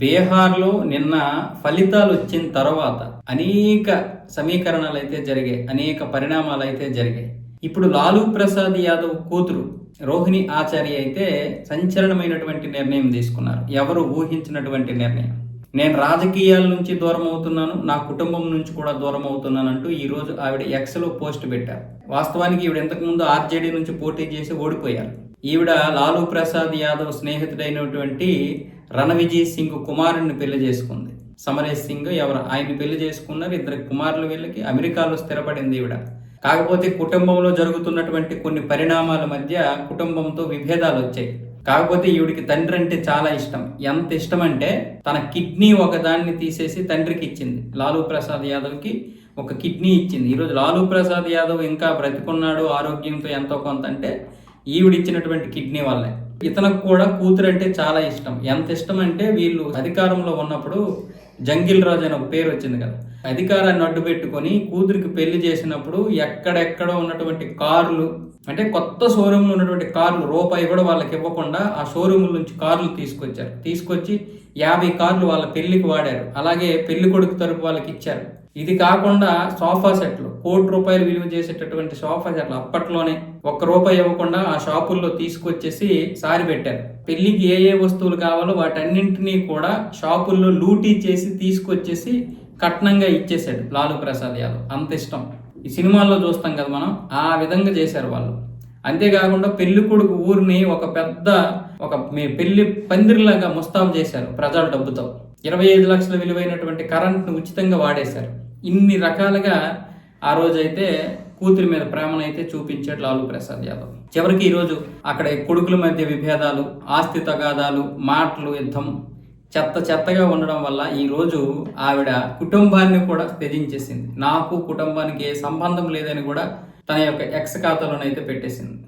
బీహార్లో నిన్న ఫలితాలు వచ్చిన తర్వాత అనేక సమీకరణాలు అయితే జరిగాయి అనేక పరిణామాలు అయితే జరిగాయి. ఇప్పుడు లాలూ ప్రసాద్ యాదవ్ కూతురు రోహిణి ఆచార్య అయితే సంచలనమైనటువంటి నిర్ణయం తీసుకున్నారు. ఎవరు ఊహించినటువంటి నిర్ణయం? నేను రాజకీయాల నుంచి దూరం అవుతున్నాను నా కుటుంబం నుంచి కూడా దూరం అవుతున్నాను అంటూ ఈ రోజు ఆవిడ ఎక్స్లో పోస్ట్ పెట్టారు. వాస్తవానికి ఈవిడ ఇంతకుముందు ఆర్జేడీ నుంచి పోటీ చేసి ఓడిపోయారు. ఈవిడ లాలూ ప్రసాద్ యాదవ్ స్నేహితుడైనటువంటి రణవిజయ్ సింగ్ కుమారుడిని పెళ్ళి చేసుకుంది. సమరేష్ సింగ్ ఎవరు? ఆయన పెళ్ళి చేసుకున్నారు. ఇద్దరు కుమారులు వీళ్ళకి అమెరికాలో స్థిరపడింది ఈవిడ. కాకపోతే కుటుంబంలో జరుగుతున్నటువంటి కొన్ని పరిణామాల మధ్య కుటుంబంతో విభేదాలు వచ్చాయి. కాకపోతే ఈవిడికి తండ్రి అంటే చాలా ఇష్టం. ఎంత ఇష్టం అంటే తన కిడ్నీ ఒకదాన్ని తీసేసి తండ్రికి ఇచ్చింది. లాలూ ప్రసాద్ యాదవ్కి ఒక కిడ్నీ ఇచ్చింది. ఈరోజు లాలూ ప్రసాద్ యాదవ్ ఇంకా బ్రతికున్నాడు ఆరోగ్యంతో ఎంతో కొంత అంటే ఈవిడిచ్చినటువంటి కిడ్నీ వల్లే ఇతనికి కూడా కూతురు అంటే చాలా ఇష్టం. ఎంత ఇష్టం అంటే వీళ్ళు అధికారంలో ఉన్నప్పుడు జంగిల్ రాజు అని ఒక పేరు వచ్చింది కదా. అధికారాన్ని అడ్డు పెట్టుకొని కూతురికి పెళ్ళి చేసినప్పుడు ఎక్కడెక్కడ ఉన్నటువంటి కార్లు అంటే కొత్త షోరూంలో ఉన్నటువంటి కార్లు రూపాయి కూడా వాళ్ళకి ఇవ్వకుండా ఆ షోరూమ్ నుంచి కార్లు తీసుకొచ్చారు. తీసుకొచ్చి యాభై కార్లు వాళ్ళ పెళ్ళికి వాడారు. అలాగే పెళ్ళి కొడుకు తరపు వాళ్ళకి ఇచ్చారు. ఇది కాకుండా సోఫా సెట్లు కోటి రూపాయలు విలువ చేసేటటువంటి సోఫా సెట్లు అప్పట్లోనే ఒక్క రూపాయి ఇవ్వకుండా ఆ షాపుల్లో తీసుకొచ్చేసి సారి పెట్టారు. పెళ్ళికి ఏ ఏ వస్తువులు కావాలో వాటన్నింటినీ కూడా షాపుల్లో లూటీ చేసి తీసుకొచ్చేసి కట్నంగా ఇచ్చేసాడు లాలూ ప్రసాద్ యాదవ్. అంత ఇష్టం. ఈ సినిమాల్లో చూస్తాం కదా మనం ఆ విధంగా చేశారు వాళ్ళు. అంతేకాకుండా పెళ్ళి కొడుకు ఊరిని ఒక పెద్ద ఒక మీ పెళ్ళి పందిరిలాగా ముస్తాబు చేశారు ప్రజల డబ్బుతో. ఇరవై ఐదు లక్షల విలువైనటువంటి కరెంట్ను ఉచితంగా వాడేశారు. ఇన్ని రకాలుగా ఆ రోజైతే కూతురి మీద ప్రేమనైతే చూపించాడు లాలూ ప్రసాద్ యాదవ్. చివరికి ఈరోజు అక్కడ కొడుకుల మధ్య విభేదాలు ఆస్తి తగాదాలు మాటలు యుద్ధం చెత్త చెత్తగా ఉండడం వల్ల ఈ రోజు ఆవిడ కుటుంబాన్ని కూడా త్యజించేసింది. నాకు కుటుంబానికి ఏ సంబంధం లేదని కూడా తన యొక్క ఎక్స్ ఖాతాలోనైతే పెట్టేసింది.